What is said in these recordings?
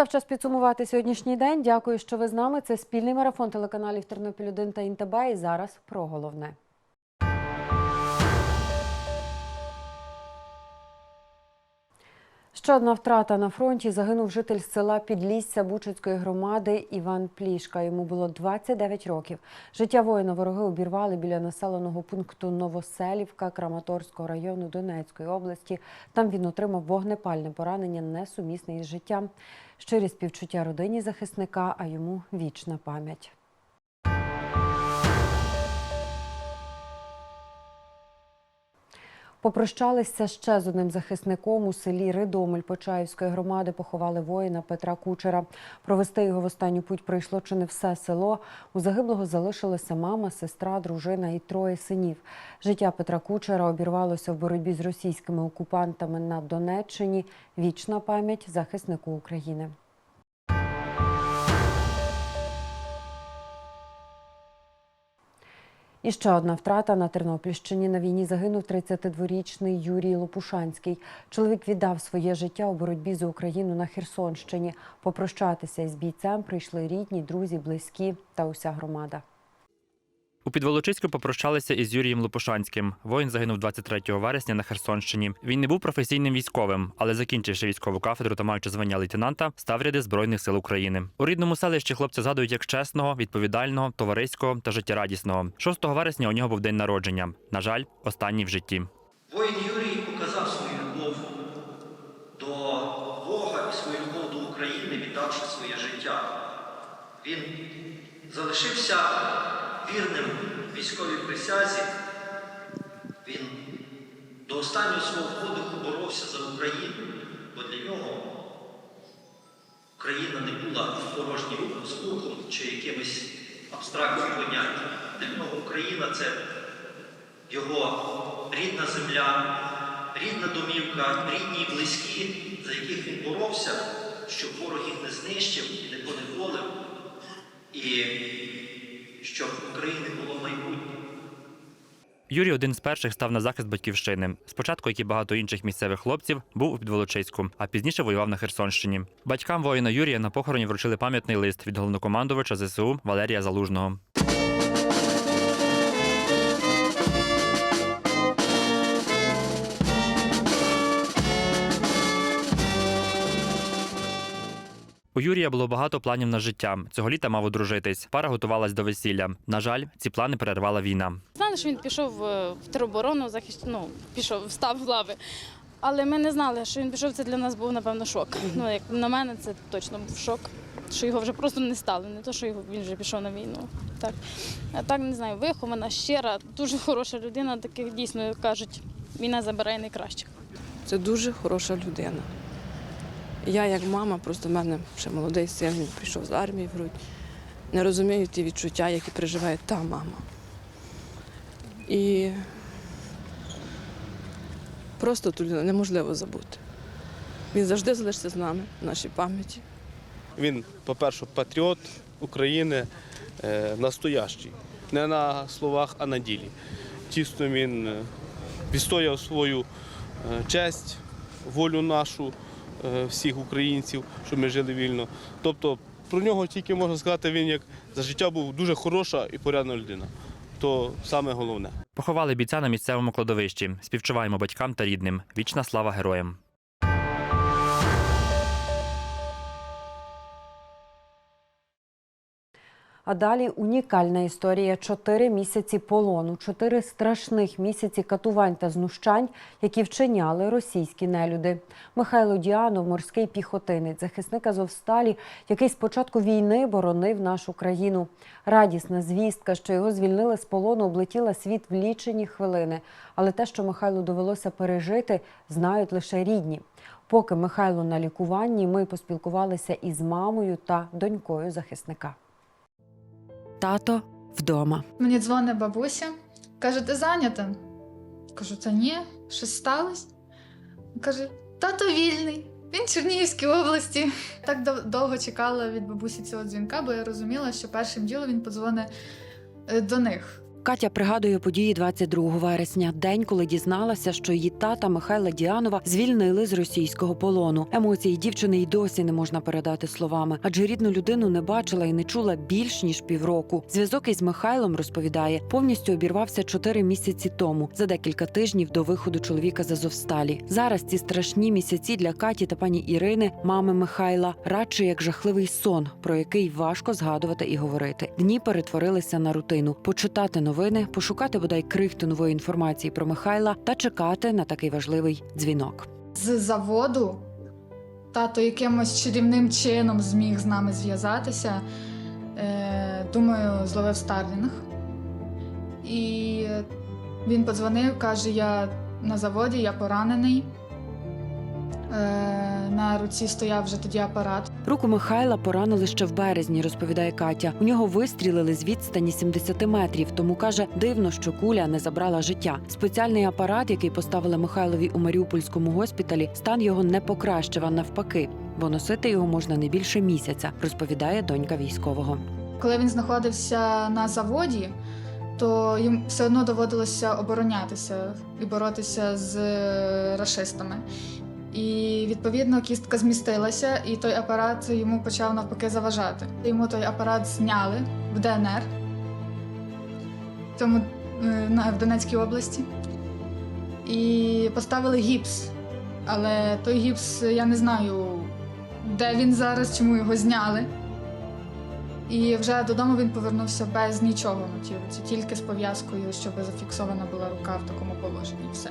Настав час підсумувати сьогоднішній день. Дякую, що ви з нами. Це спільний марафон телеканалів Тернопіль 1 та ІНТБ. І зараз про головне. Ще одна втрата на фронті. Загинув житель села Підлісся Бучицької громади Іван Плішка. Йому було 29 років. Життя воїна вороги обірвали біля населеного пункту Новоселівка Краматорського району Донецької області. Там він отримав вогнепальне поранення, несумісне із життям. Щирі співчуття родині захисника, а йому вічна пам'ять. Попрощалися ще з одним захисником у селі Ридомель Почаївської громади. Поховали воїна Петра Кучера. Провести його в останню путь прийшло чи не все село. У загиблого залишилася мама, сестра, дружина і троє синів. Життя Петра Кучера обірвалося в боротьбі з російськими окупантами на Донеччині. Вічна пам'ять захиснику України. І ще одна втрата на Тернопільщині. На війні загинув 32-річний Юрій Лопушанський. Чоловік віддав своє життя у боротьбі за Україну на Херсонщині. Попрощатися із бійцем прийшли рідні, друзі, близькі та уся громада. У Підволочиську попрощалися із Юрієм Лопушанським. Воїн загинув 23 вересня на Херсонщині. Він не був професійним військовим, але закінчивши військову кафедру та маючи звання лейтенанта, став ряди збройних сил України. У рідному селищі хлопця згадують як чесного, відповідального, товариського та життєрадісного. 6 вересня у нього був день народження. На жаль, останній в житті. Воїн Юрій показав свою любов до Бога і свою любов до України, віддавши своє життя. Він залишився вірним військовій присязі. Він до останнього свого подиху боровся за Україну, бо для нього Україна не була порожнім звуком чи якимось абстрактним поняттям. Для нього Україна це його рідна земля, рідна домівка, рідні і близькі, за яких він боровся, щоб ворог їх не знищив і не поневолив, і щоб в України було майбутнє. Юрій один з перших став на захист батьківщини. Спочатку, як і багато інших місцевих хлопців, був у Підволочиську, а пізніше воював на Херсонщині. Батькам воїна Юрія на похороні вручили пам'ятний лист від головнокомандувача ЗСУ Валерія Залужного. У Юрія було багато планів на життя. Цього літа мав одружитись. Пара готувалась до весілля. На жаль, ці плани перервала війна. Знали, що він пішов е, в тероборону, захист... ну, пішов, встав в лави. Але ми не знали, що він пішов. Це для нас був, напевно, шок. Ну, як на мене, це точно був шок, що його вже просто не стало. Не то, що його, він вже пішов на війну. Так. А так, не знаю, вихована, щира, дуже хороша людина, таких дійсно кажуть, війна забирає найкращих. Це дуже хороша людина. Я, як мама, просто в мене ще молодий син, він прийшов з армії в грудь. Не розумію ті відчуття, які переживає та мама. І просто ту неможливо забути. Він завжди залишиться з нами, в нашій пам'яті. Він, по-перше, патріот України е, настоящий. Не на словах, а на ділі. Тісно він е, відстояв свою е, честь, волю нашу, всіх українців, щоб ми жили вільно. Тобто про нього тільки можна сказати, він як за життя був дуже хороша і порядна людина. То саме головне. Поховали бійця на місцевому кладовищі. Співчуваємо батькам та рідним. Вічна слава героям. А далі унікальна історія: чотири місяці полону, чотири страшних місяці катувань та знущань, які вчиняли російські нелюди. Михайло Діанов, морський піхотинець, захисник Азовсталі, який з початку війни боронив нашу країну. Радісна звістка, що його звільнили з полону, облетіла світ в лічені хвилини. Але те, що Михайлу довелося пережити, знають лише рідні. Поки Михайло на лікуванні, ми поспілкувалися із мамою та донькою захисника. Тато вдома. Мені дзвонить бабуся, каже, ти зайнята? Кажу, та ні, щось сталося. Каже, тато вільний, він в Чернігівській області. Так довго чекала від бабусі цього дзвінка, бо я розуміла, що першим ділом він подзвонить е, до них. Катя пригадує події 22 вересня, день, коли дізналася, що її тата Михайла Діанова звільнили з російського полону. Емоції дівчини й досі не можна передати словами, адже рідну людину не бачила і не чула більш ніж півроку. Зв'язок із Михайлом розповідає, повністю обірвався чотири місяці тому, за декілька тижнів до виходу чоловіка з Азовсталі. Зараз ці страшні місяці для Каті та пані Ірини, мами Михайла, радше як жахливий сон, про який важко згадувати і говорити. Дні перетворилися на рутину. Почитати новини, пошукати бодай крихту нової інформації про Михайла та чекати на такий важливий дзвінок. З заводу тато якимось чарівним чином зміг з нами зв'язатися. Е, думаю, зловив Старлінг. І він подзвонив, каже: я на заводі, я поранений. Е, на руці стояв вже тоді апарат. Руку Михайла поранили ще в березні, розповідає Катя. У нього вистрілили з відстані 70 метрів, тому каже, дивно, що куля не забрала життя. Спеціальний апарат, який поставили Михайлові у Маріупольському госпіталі, стан його не покращив, а навпаки, бо носити його можна не більше місяця, розповідає донька військового. Коли він знаходився на заводі, то їм все одно доводилося оборонятися і боротися з е, рашистами. І відповідно кістка змістилася, і той апарат йому почав навпаки заважати. Йому той апарат зняли в ДНР, в, тому, е, в Донецькій області, і поставили гіпс. Але той гіпс я не знаю, де він зараз, чому його зняли. І вже додому він повернувся без нічого на тілі, це тільки з пов'язкою, щоб зафіксована була рука в такому положенні. Все.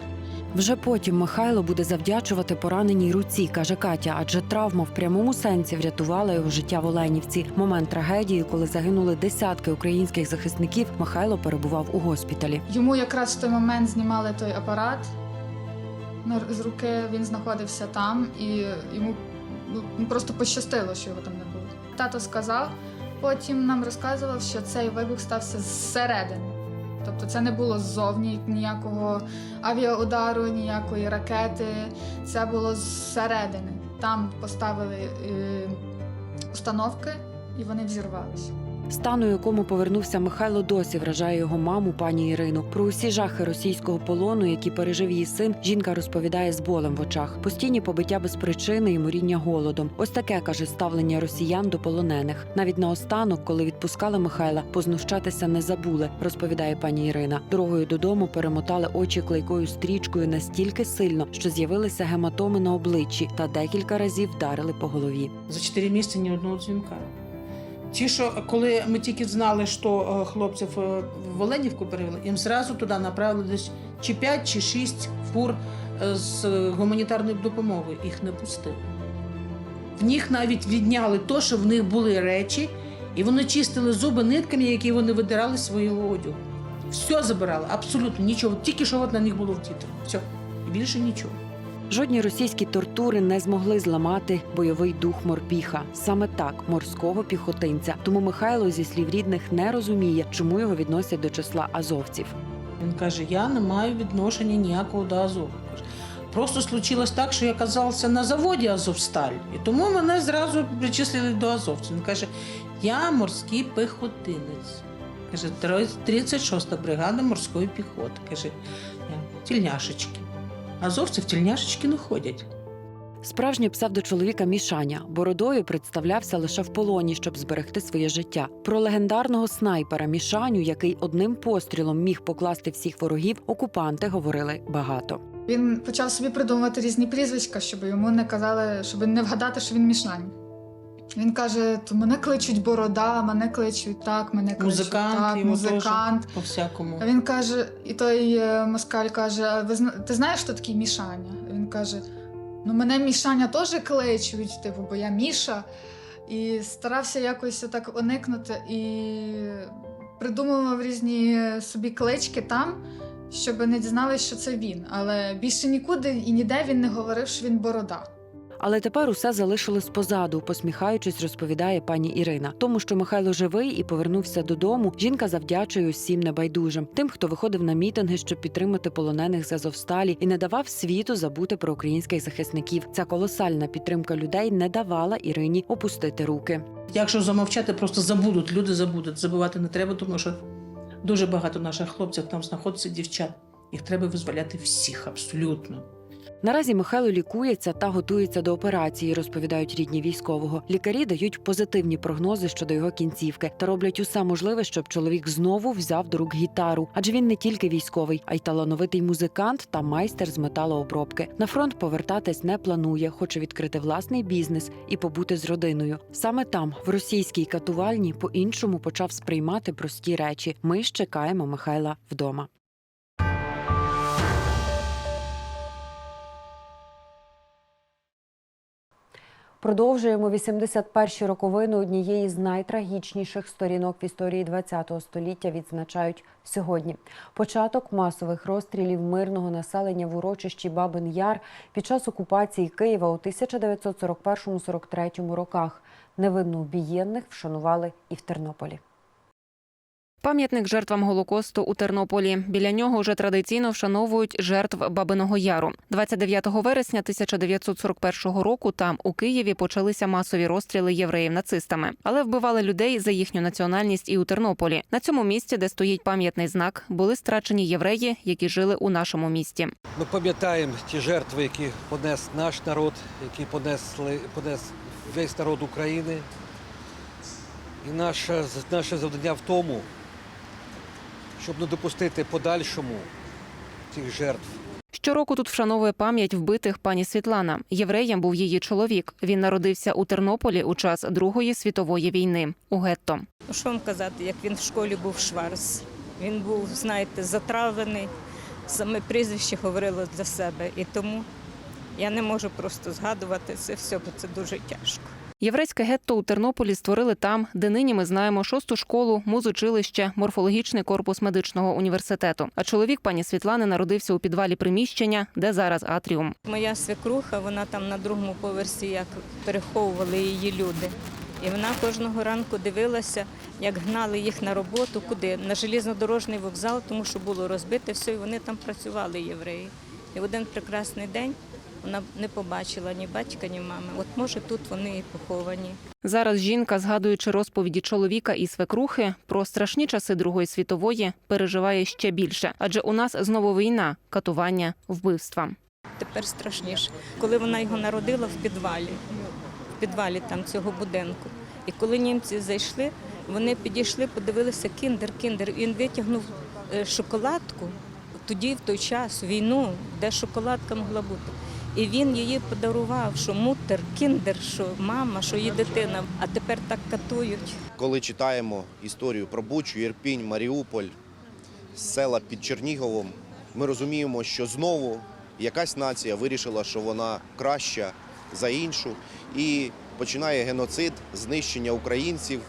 Вже потім Михайло буде завдячувати пораненій руці, каже Катя, адже травма в прямому сенсі врятувала його життя в Оленівці. Момент трагедії, коли загинули десятки українських захисників, Михайло перебував у госпіталі. Йому якраз в той момент знімали той апарат з руки. Він знаходився там, і йому ну, просто пощастило, що його там не було. Тато сказав, потім нам розказував, що цей вибух стався зсередини. Тобто це не було ззовні ніякого авіаудару, ніякої ракети. Це було зсередини. Там поставили е, установки, і вони взірвалися. Стан, у якому повернувся Михайло, досі вражає його маму, пані Ірину. Про усі жахи російського полону, які пережив її син, жінка розповідає з болем в очах. Постійні побиття без причини і моріння голодом. Ось таке каже ставлення росіян до полонених. Навіть наостанок, коли відпускали Михайла, познущатися не забули, розповідає пані Ірина. Дорогою додому перемотали очі клейкою стрічкою настільки сильно, що з'явилися гематоми на обличчі та декілька разів вдарили по голові. За 4 місяці ні одного дзвінка. Ті, що коли ми тільки знали, що е, хлопців е, в Оленівку перевели, їм зразу туди направили десь чи 5, чи 6 фур е, з гуманітарною допомогою. Їх не пустили. В них навіть відняли то, що в них були речі, і вони чистили зуби нитками, які вони видирали з свого одягу. Все забирали, абсолютно нічого. Тільки що от на них було вдіти. Все. Більше нічого. Жодні російські тортури не змогли зламати бойовий дух морпіха, саме так морського піхотинця. Тому Михайло зі слів рідних не розуміє, чому його відносять до числа азовців. Він каже: я не маю відношення ніякого до Азову. Просто случилось так, що я казався на заводі Азовсталь, і тому мене зразу причислили до азовців. Він каже: я морський піхотинець. Каже, 36-та бригада морської піхоти. Каже, тільняшечки. Азовці в тільняшечки не ходять. Справжнє псевдочоловіка Мішаня бородою представлявся лише в полоні, щоб зберегти своє життя. Про легендарного снайпера Мішаню, який одним пострілом міг покласти всіх ворогів, окупанти говорили багато. Він почав собі придумувати різні прізвиська, щоб йому не казали, щоб не вгадати, що він мішань. Він каже: то мене кличуть борода, мене кличуть так, мене кличуть Музикант, так, його музикант. теж по-всякому. А він каже, і той е, москаль каже: а ви ти знаєш, хто такий Мішаня? Він каже: Ну, мене Мішаня теж кличуть, типу, бо я Міша. І старався якось так уникнути і придумував різні собі клички там, щоб не дізналися, що це він. Але більше нікуди і ніде він не говорив, що він борода. Але тепер усе залишилось позаду, посміхаючись, розповідає пані Ірина. Тому, що Михайло живий і повернувся додому, жінка завдячує усім небайдужим, тим, хто виходив на мітинги, щоб підтримати полонених з Азовсталі і не давав світу забути про українських захисників. Ця колосальна підтримка людей не давала Ірині опустити руки. Якщо замовчати, просто забудуть, люди забудуть. Забувати не треба, тому що Дуже багато наших хлопців там знаходиться дівчат. Їх треба визволяти всіх абсолютно. Наразі Михайло лікується та готується до операції, розповідають рідні військового. Лікарі дають позитивні прогнози щодо його кінцівки та роблять усе можливе, щоб чоловік знову взяв до рук гітару. Адже він не тільки військовий, а й талановитий музикант та майстер з металообробки. На фронт повертатись не планує, хоче відкрити власний бізнес і побути з родиною. Саме там, в російській катувальні, по-іншому почав сприймати прості речі. Ми ж чекаємо Михайла вдома. Продовжуємо 81-ті роковини однієї з найтрагічніших сторінок в історії ХХ століття відзначають сьогодні. Початок масових розстрілів мирного населення в урочищі Бабин Яр під час окупації Києва у 1941-43 роках. Невинно убієнних вшанували і в Тернополі. Пам'ятник жертвам Голокосту у Тернополі. Біля нього вже традиційно вшановують жертв Бабиного Яру. 29 вересня 1941 року там, у Києві, почалися масові розстріли євреїв нацистами, але вбивали людей за їхню національність і у Тернополі. На цьому місці, де стоїть пам'ятний знак, були страчені євреї, які жили у нашому місті. Ми пам'ятаємо ті жертви, які понес наш народ, які понесли понес весь народ України. І наше, наше завдання в тому, щоб не допустити подальшому цих жертв. Щороку тут вшановує пам'ять вбитих пані Світлана. Євреєм був її чоловік. Він народився у Тернополі у час Другої світової війни у гетто. Ну, що вам казати, як він в школі був Шварц. Він був, знаєте, затравлений, саме прізвище говорило для себе. І тому я не можу просто згадувати це все, бо це дуже тяжко. Єврейське гетто у Тернополі створили там, де нині ми знаємо шосту школу, музучилище, морфологічний корпус медичного університету. А чоловік пані Світлани народився у підвалі приміщення, де зараз атріум. Моя свекруха, вона там на другому поверсі, як переховували її люди. І вона кожного ранку дивилася, як гнали їх на роботу, куди? На железнодорожний вокзал, тому що було розбите все, і вони там працювали, євреї. І в один прекрасний день вона не побачила ні батька, ні мами. От може тут вони і поховані. Зараз жінка, згадуючи розповіді чоловіка і свекрухи про страшні часи Другої світової, переживає ще більше, адже у нас знову війна, катування, вбивства. Тепер страшніше. Коли вона його народила в підвалі, в підвалі там цього будинку. І коли німці зайшли, вони підійшли, подивилися кіндер, кіндер. Він витягнув е, шоколадку тоді, в той час, війну, де шоколадка могла бути. І він її подарував, що мутер, кіндер, що мама, що її дитина. А тепер так катують. Коли читаємо історію про Бучу, Ірпінь, Маріуполь, села під Черніговом, ми розуміємо, що знову якась нація вирішила, що вона краща за іншу, і починає геноцид, знищення українців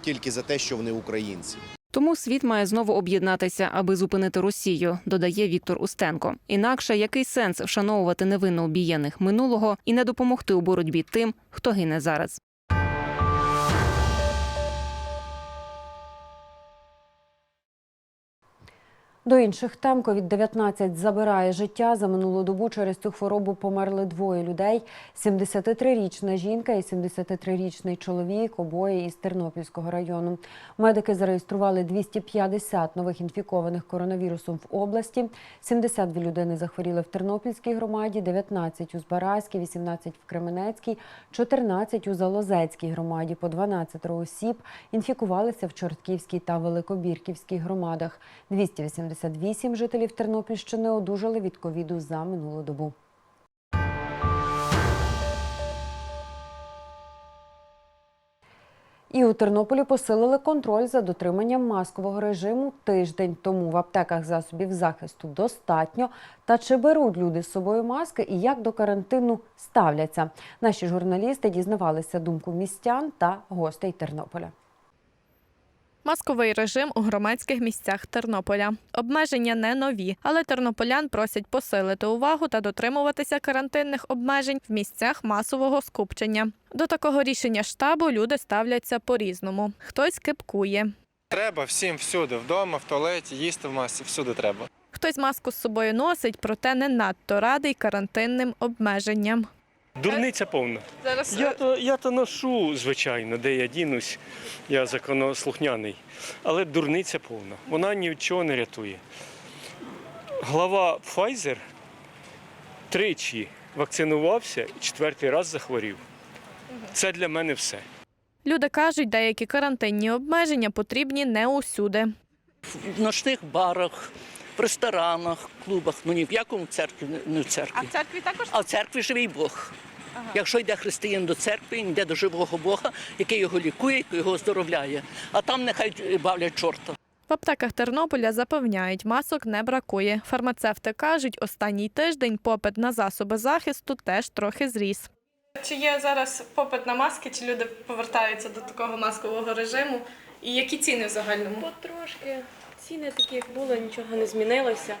тільки за те, що вони українці. Тому світ має знову об'єднатися, аби зупинити Росію, додає Віктор Устенко. Інакше який сенс вшановувати невинно обієних минулого і не допомогти у боротьбі тим, хто гине зараз. До інших тем COVID-19 забирає життя. За минулу добу через цю хворобу померли двоє людей: 73-річна жінка і 73-річний чоловік, обоє із Тернопільського району. Медики зареєстрували 250 нових інфікованих коронавірусом в області. 72 людини захворіли в Тернопільській громаді, 19 у Збаразькій, 18 в Кременецькій, 14 у Залозецькій громаді. По 12 осіб інфікувалися в Чортківській та Великобірківській громадах. 288 жителів Тернопільщини одужали від ковіду за минулу добу. І у Тернополі посилили контроль за дотриманням маскового режиму тиждень тому в аптеках засобів захисту достатньо. Та чи беруть люди з собою маски і як до карантину ставляться? Наші журналісти дізнавалися думку містян та гостей Тернополя. Масковий режим у громадських місцях Тернополя. Обмеження не нові, але тернополян просять посилити увагу та дотримуватися карантинних обмежень в місцях масового скупчення. До такого рішення штабу люди ставляться по-різному. Хтось кипкує, Треба всім всюди, вдома, в туалеті, їсти в масці, всюди треба. хтось маску з собою носить, проте не надто радий карантинним обмеженням. Дурниця повна. Зараз Я то, я то ношу, звичайно, де я дінусь, я законослухняний. Але дурниця повна. Вона ні від чого не рятує. Глава Pfizer тричі вакцинувався і четвертий раз захворів. Це для мене все. люди кажуть, деякі карантинні обмеження потрібні не усюди. в ночних барах, в ресторанах, клубах. Ну ні в якому церкві, не в церкві. А в церкві також А в церкві живий Бог. Якщо йде християн до церкви, він йде до живого Бога, який його лікує, який його оздоровляє. А там нехай бавлять чорта. В аптеках Тернополя запевняють, масок не бракує. Фармацевти кажуть, останній тиждень попит на засоби захисту теж трохи зріс. Чи є зараз попит на маски, чи люди повертаються до такого маскового режиму? І які ціни в загальному? Потрошки. Ціни такі, як були, нічого не змінилося.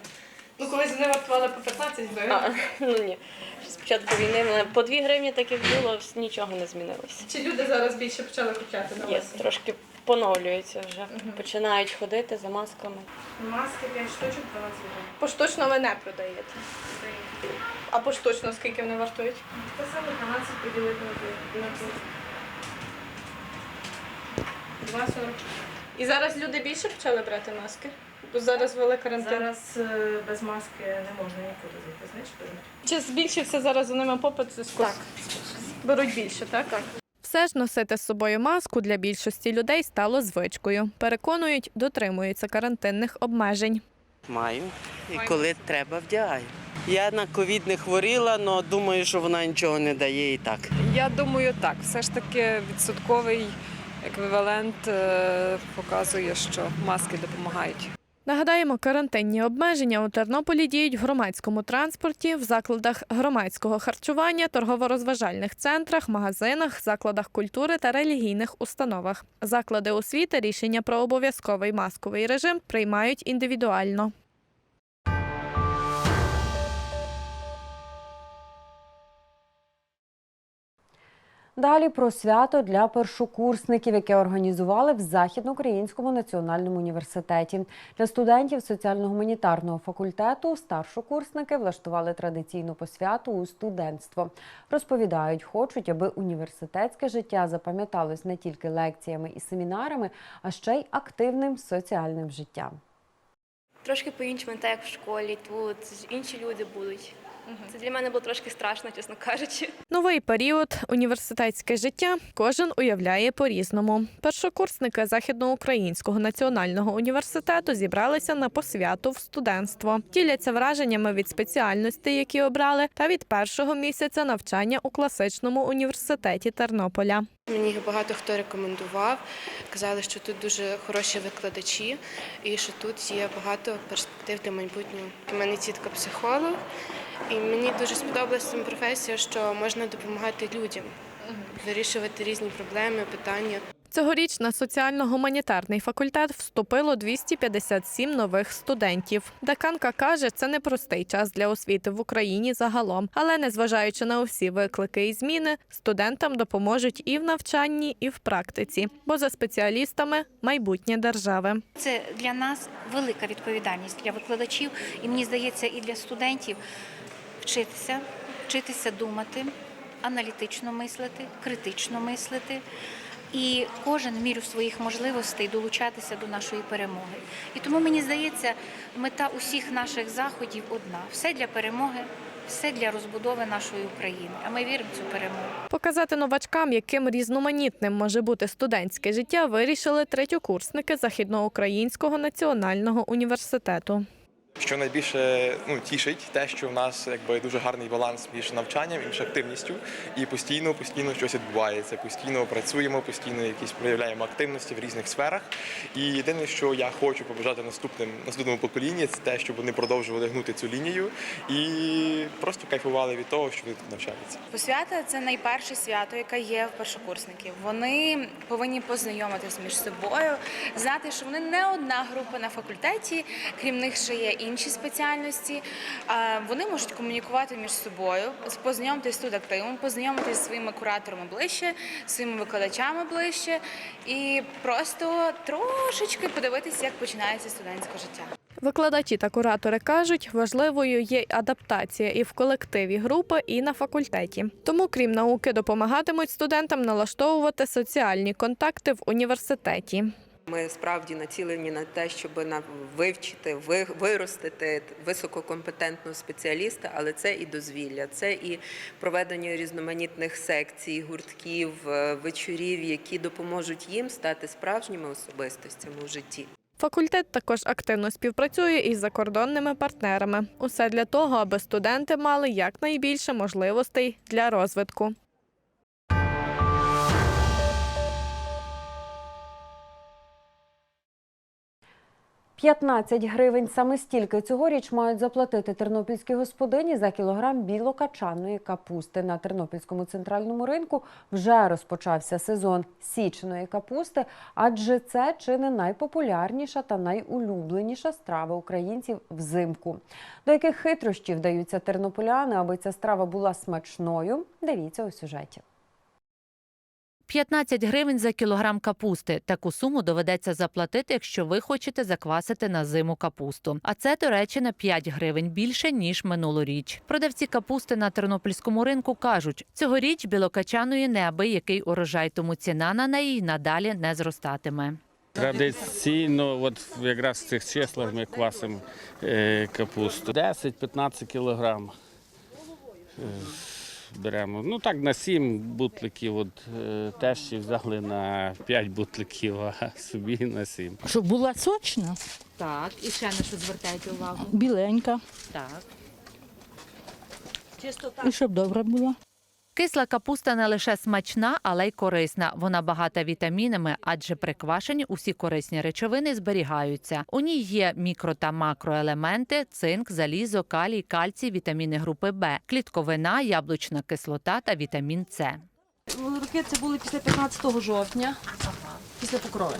Ну, колись вони вартували по 15 гривень. А, ну ні. З початку війни по 2 гривні, так як було, нічого не змінилося. Чи люди зараз більше почали купляти на Є, трошки поновлюється вже. Починають ходити за масками. Маски 5 штучок 12 гривень. Поштучно ви не продаєте? А поштучно скільки вони вартують? Те саме 12 поділити на 2,40. І зараз люди більше почали брати маски? Бо зараз ввели карантин. Зараз е, без маски не можна нікуди зайти, знаєш, беруть. Чи збільшився зараз за ними попит? Так. Беруть більше, так? Так. Все ж носити з собою маску для більшості людей стало звичкою. Переконують, дотримуються карантинних обмежень. Маю. І коли треба, вдягаю. Я на ковід не хворіла, але думаю, що вона нічого не дає і так. Я думаю, так. Все ж таки відсотковий еквівалент е, показує, що маски допомагають. Нагадаємо, карантинні обмеження у Тернополі діють в громадському транспорті, в закладах громадського харчування, торгово-розважальних центрах, магазинах, закладах культури та релігійних установах. Заклади освіти рішення про обов'язковий масковий режим приймають індивідуально. Далі про свято для першокурсників, яке організували в Західноукраїнському національному університеті. Для студентів соціально-гуманітарного факультету старшокурсники влаштували традиційну посвяту у студентство. Розповідають, хочуть, аби університетське життя запам'яталось не тільки лекціями і семінарами, а ще й активним соціальним життям. Трошки по-іншому, не так як в школі, тут інші люди будуть. Це для мене було трошки страшно, чесно кажучи. Новий період, університетське життя кожен уявляє по-різному. Першокурсники Західноукраїнського національного університету зібралися на посвяту в студентство. Діляться враженнями від спеціальностей, які обрали, та від першого місяця навчання у класичному університеті Тернополя. Мені багато хто рекомендував, казали, що тут дуже хороші викладачі і що тут є багато перспектив для майбутнього. У мене тітка психолог, і мені дуже сподобалася ця професія, що можна допомагати людям, вирішувати різні проблеми, питання. Цьогоріч на соціально-гуманітарний факультет вступило 257 нових студентів. Деканка каже, це непростий час для освіти в Україні загалом, але незважаючи на усі виклики і зміни, студентам допоможуть і в навчанні, і в практиці, бо за спеціалістами майбутнє держави. Це для нас велика відповідальність для викладачів, і мені здається, і для студентів вчитися, вчитися думати, аналітично мислити, критично мислити. І кожен в міру своїх можливостей долучатися до нашої перемоги. І тому мені здається, мета усіх наших заходів одна: все для перемоги, все для розбудови нашої України. А ми віримо в цю перемогу. Показати новачкам, яким різноманітним може бути студентське життя, вирішили третьокурсники Західноукраїнського національного університету. Що найбільше ну, тішить, те, що в нас якби дуже гарний баланс між навчанням і між активністю, і постійно, постійно щось відбувається. Постійно працюємо, постійно якісь проявляємо активності в різних сферах. І єдине, що я хочу побажати наступним наступному поколінні, це те, щоб вони продовжували гнути цю лінію і просто кайфували від того, що вони тут навчаються. Посвята це найперше свято, яке є в першокурсників. Вони повинні познайомитися між собою, знати, що вони не одна група на факультеті, крім них ще є інші спеціальності. Вони можуть комунікувати між собою, познайомитися з студактивом, познайомитися зі своїми кураторами ближче, своїми викладачами ближче і просто трошечки подивитися, як починається студентське життя. Викладачі та куратори кажуть, важливою є адаптація і в колективі групи, і на факультеті. Тому, крім науки, допомагатимуть студентам налаштовувати соціальні контакти в університеті. Ми справді націлені на те, щоб вивчити, виростити висококомпетентного спеціаліста, але це і дозвілля, це і проведення різноманітних секцій, гуртків, е, вечорів, які допоможуть їм стати справжніми особистостями у житті. Факультет також активно співпрацює із закордонними партнерами. Усе для того, аби студенти мали якнайбільше можливостей для розвитку. – 15 гривень саме стільки цьогоріч мають заплатити тернопільські господині за кілограм білокачаної капусти. На тернопільському центральному ринку вже розпочався сезон січної капусти, адже це чи не найпопулярніша та найулюбленіша страва українців взимку. До яких хитрощів вдаються тернополяни, аби ця страва була смачною, дивіться у сюжеті. 15 гривень за кілограм капусти. Таку суму доведеться заплатити, якщо ви хочете заквасити на зиму капусту. А це, до речі, на 5 гривень більше ніж минулоріч. Продавці капусти на тернопільському ринку кажуть, цьогоріч білокачаної неабиякий урожай, тому ціна на неї надалі не зростатиме. Традиційно, от якраз в цих числах ми квасимо е, капусту. 10-15 кілограм е, беремо. Ну так на сім бутликів. От е, тещі взяли на п'ять бутликів, а собі на сім. Щоб була сочна, Так, і ще на що звертаєте увагу? біленька, Так. і щоб добра була. Кисла капуста не лише смачна, але й корисна. Вона багата вітамінами, адже при квашенні усі корисні речовини зберігаються. У ній є мікро та макроелементи, цинк, залізо, калій, кальцій, вітаміни групи Б, клітковина, яблучна кислота та вітамін С. Роки це були після 15 жовтня, після покрови.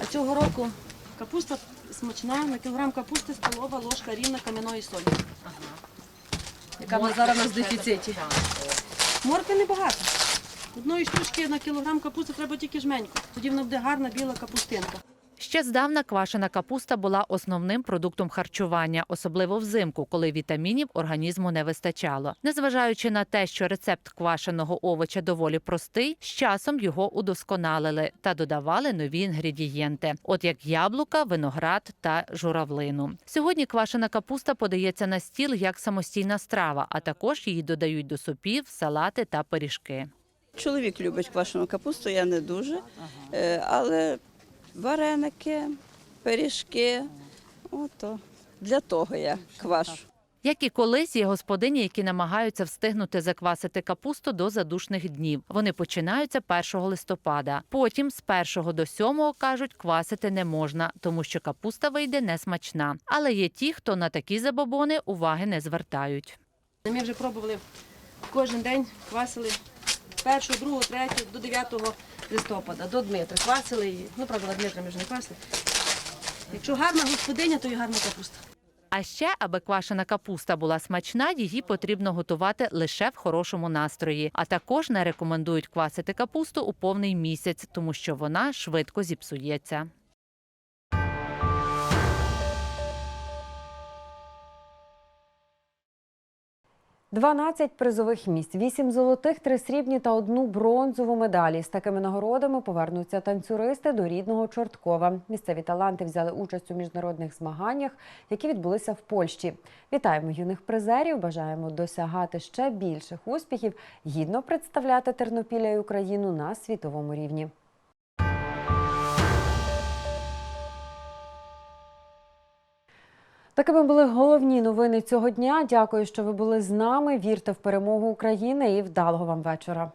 А цього року капуста смачна, на кілограм капусти столова ложка рівна кам'яної солі. Яка в зараз у нас дефіциті. Моркви небагато. Одної штучки на кілограм капусти треба тільки жменьку. Тоді вона буде гарна біла капустинка. Ще здавна квашена капуста була основним продуктом харчування, особливо взимку, коли вітамінів організму не вистачало. Незважаючи на те, що рецепт квашеного овоча доволі простий, з часом його удосконалили та додавали нові інгредієнти, от як яблука, виноград та журавлину. Сьогодні квашена капуста подається на стіл як самостійна страва, а також її додають до супів, салати та пиріжки. Чоловік любить квашену капусту, я не дуже, Е, але вареники, пиріжки, ото для того я квашу. Як і колись є господині, які намагаються встигнути заквасити капусту до задушних днів. Вони починаються 1 листопада. Потім з 1 до 7 кажуть, квасити не можна, тому що капуста вийде несмачна. Але є ті, хто на такі забобони уваги не звертають. Ми вже пробували кожен день квасили 1, 2, 3 до 9 листопада, до Дмитра. Квасили її. Ну, правда, Дмитра ми вже не квасили. Якщо гарна господиня, то і гарна капуста. А ще, аби квашена капуста була смачна, її потрібно готувати лише в хорошому настрої. А також не рекомендують квасити капусту у повний місяць, тому що вона швидко зіпсується. – 12 призових місць, 8 золотих, 3 срібні та одну бронзову медалі. З такими нагородами повернуться танцюристи до рідного Чорткова. Місцеві таланти взяли участь у міжнародних змаганнях, які відбулися в Польщі. Вітаємо юних призерів, бажаємо досягати ще більших успіхів, гідно представляти Тернопілля і Україну на світовому рівні. Такими були головні новини цього дня. Дякую, що ви були з нами. Вірте в перемогу України і вдалого вам вечора.